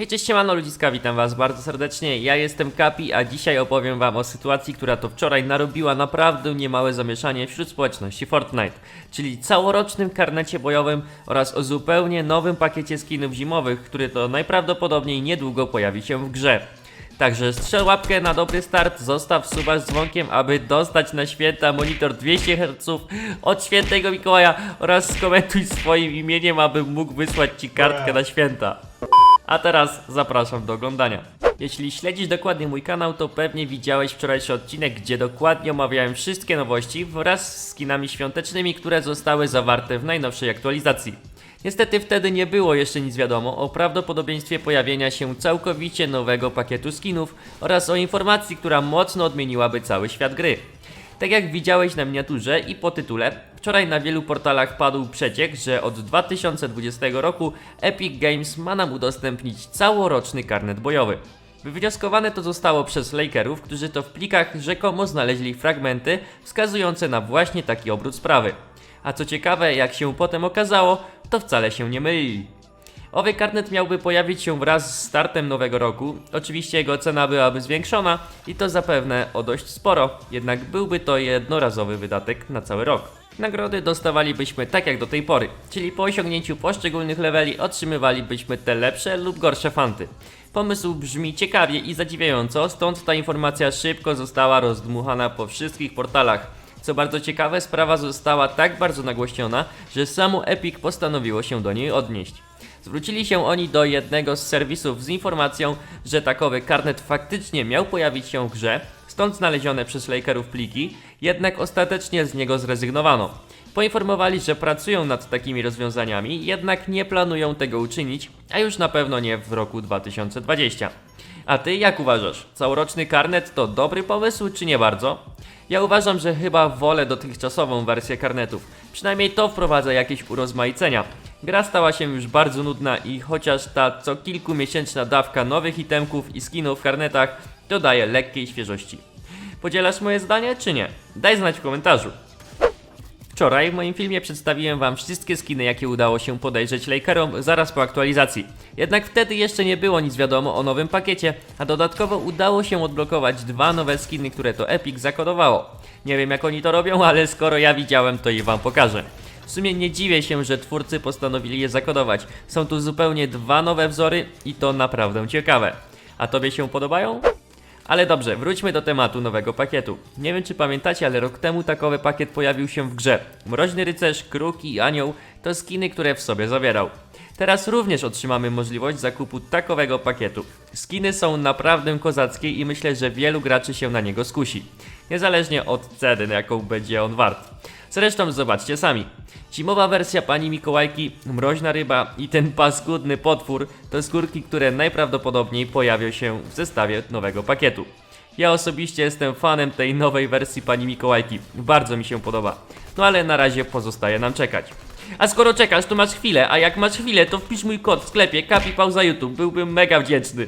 Hej, cześć, siemano ludziska, witam was bardzo serdecznie, ja jestem Kapi, a dzisiaj opowiem wam o sytuacji, która to wczoraj narobiła naprawdę niemałe zamieszanie wśród społeczności Fortnite, czyli całorocznym karnecie bojowym oraz o zupełnie nowym pakiecie skinów zimowych, który to najprawdopodobniej niedługo pojawi się w grze. Także strzel łapkę na dobry start, zostaw suba z dzwonkiem, aby dostać na święta monitor 200 Hz od świętego Mikołaja oraz skomentuj swoim imieniem, abym mógł wysłać ci kartkę na święta. A teraz zapraszam do oglądania. Jeśli śledzisz dokładnie mój kanał, to pewnie widziałeś wczorajszy odcinek, gdzie dokładnie omawiałem wszystkie nowości wraz z skinami świątecznymi, które zostały zawarte w najnowszej aktualizacji. Niestety wtedy nie było jeszcze nic wiadomo o prawdopodobieństwie pojawienia się całkowicie nowego pakietu skinów oraz o informacji, która mocno odmieniłaby cały świat gry. Tak jak widziałeś na miniaturze i po tytule, wczoraj na wielu portalach padł przeciek, że od 2020 roku Epic Games ma nam udostępnić całoroczny karnet bojowy. Wywnioskowane to zostało przez Lakerów, którzy to w plikach rzekomo znaleźli fragmenty wskazujące na właśnie taki obrót sprawy. A co ciekawe, jak się potem okazało, to wcale się nie mylili. Owy karnet miałby pojawić się wraz z startem nowego roku. Oczywiście jego cena byłaby zwiększona i to zapewne o dość sporo, jednak byłby to jednorazowy wydatek na cały rok. Nagrody dostawalibyśmy tak jak do tej pory, czyli po osiągnięciu poszczególnych leveli otrzymywalibyśmy te lepsze lub gorsze fanty. Pomysł brzmi ciekawie i zadziwiająco, stąd ta informacja szybko została rozdmuchana po wszystkich portalach. Co bardzo ciekawe, sprawa została tak bardzo nagłośniona, że samo Epic postanowiło się do niej odnieść. Zwrócili się oni do jednego z serwisów z informacją, że takowy karnet faktycznie miał pojawić się w grze, stąd znalezione przez Lakerów pliki, jednak ostatecznie z niego zrezygnowano. Poinformowali, że pracują nad takimi rozwiązaniami, jednak nie planują tego uczynić, a już na pewno nie w roku 2020. A ty jak uważasz? Całoroczny karnet to dobry pomysł, czy nie bardzo? Ja uważam, że chyba wolę dotychczasową wersję karnetów. Przynajmniej to wprowadza jakieś urozmaicenia. Gra stała się już bardzo nudna i chociaż ta co kilkumiesięczna dawka nowych itemków i skinów w karnetach dodaje lekkiej świeżości. Podzielasz moje zdanie, czy nie? Daj znać w komentarzu. Wczoraj w moim filmie przedstawiłem wam wszystkie skiny, jakie udało się podejrzeć Lakerom zaraz po aktualizacji. Jednak wtedy jeszcze nie było nic wiadomo o nowym pakiecie, a dodatkowo udało się odblokować dwa nowe skiny, które to Epic zakodowało. Nie wiem jak oni to robią, ale skoro ja widziałem, to je wam pokażę. W sumie nie dziwię się, że twórcy postanowili je zakodować. Są tu zupełnie dwa nowe wzory i to naprawdę ciekawe. A tobie się podobają? Ale dobrze, wróćmy do tematu nowego pakietu. Nie wiem czy pamiętacie, ale rok temu takowy pakiet pojawił się w grze. Mroźny rycerz, kruk i anioł to skiny, które w sobie zawierał. Teraz również otrzymamy możliwość zakupu takowego pakietu. Skiny są naprawdę kozackie i myślę, że wielu graczy się na niego skusi. Niezależnie od ceny, jaką będzie on wart. Zresztą zobaczcie sami. Zimowa wersja pani Mikołajki, mroźna ryba i ten paskudny potwór to skórki, które najprawdopodobniej pojawią się w zestawie nowego pakietu. Ja osobiście jestem fanem tej nowej wersji pani Mikołajki. Bardzo mi się podoba. No ale na razie pozostaje nam czekać. A skoro czekasz, to masz chwilę, a jak masz chwilę, to wpisz mój kod w sklepie Kapi Pauza YouTube. Byłbym mega wdzięczny.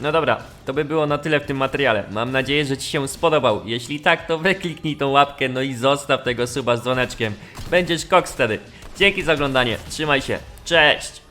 No dobra, to by było na tyle w tym materiale. Mam nadzieję, że Ci się spodobał. Jeśli tak, to wykliknij tą łapkę, no i zostaw tego suba z dzwoneczkiem. Będziesz koks wtedy. Dzięki za oglądanie, trzymaj się, cześć!